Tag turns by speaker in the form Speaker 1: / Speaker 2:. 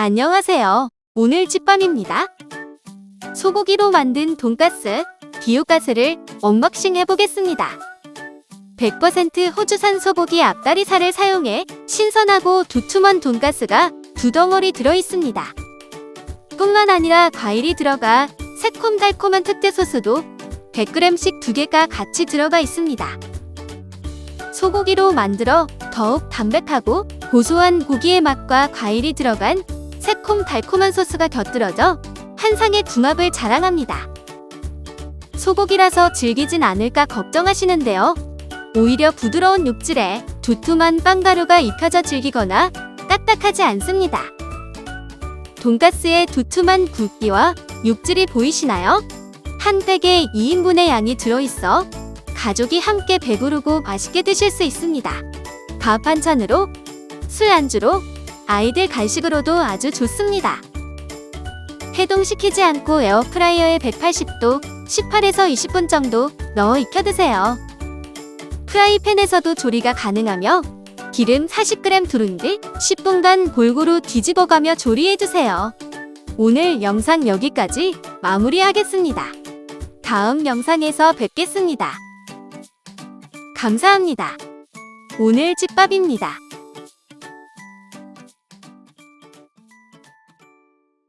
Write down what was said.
Speaker 1: 안녕하세요. 오늘 집밥입니다. 소고기로 만든 돈가스, 비오가스를 언박싱 해보겠습니다. 100% 호주산 소고기 앞다리살을 사용해 신선하고 두툼한 돈가스가 두 덩어리 들어있습니다. 뿐만 아니라 과일이 들어가 새콤달콤한 특제 소스도 100g씩 두 개가 같이 들어가 있습니다. 소고기로 만들어 더욱 담백하고 고소한 고기의 맛과 과일이 들어간 새콤달콤한 소스가 곁들여져 한상의 궁합을 자랑합니다. 소고기라서 질기진 않을까 걱정하시는데요. 오히려 부드러운 육질에 두툼한 빵가루가 입혀져 질기거나 딱딱하지 않습니다. 돈가스의 두툼한 굵기와 육질이 보이시나요? 한 팩에 2인분의 양이 들어있어 가족이 함께 배부르고 맛있게 드실 수 있습니다. 밥 반찬으로, 술 안주로, 아이들 간식으로도 아주 좋습니다. 해동시키지 않고 에어프라이어에 180도 18에서 20분 정도 넣어 익혀 드세요. 프라이팬에서도 조리가 가능하며 기름 40g 두른 뒤 10분간 골고루 뒤집어 가며 조리해 주세요. 오늘 영상 여기까지 마무리하겠습니다. 다음 영상에서 뵙겠습니다. 감사합니다. 오늘 집밥입니다.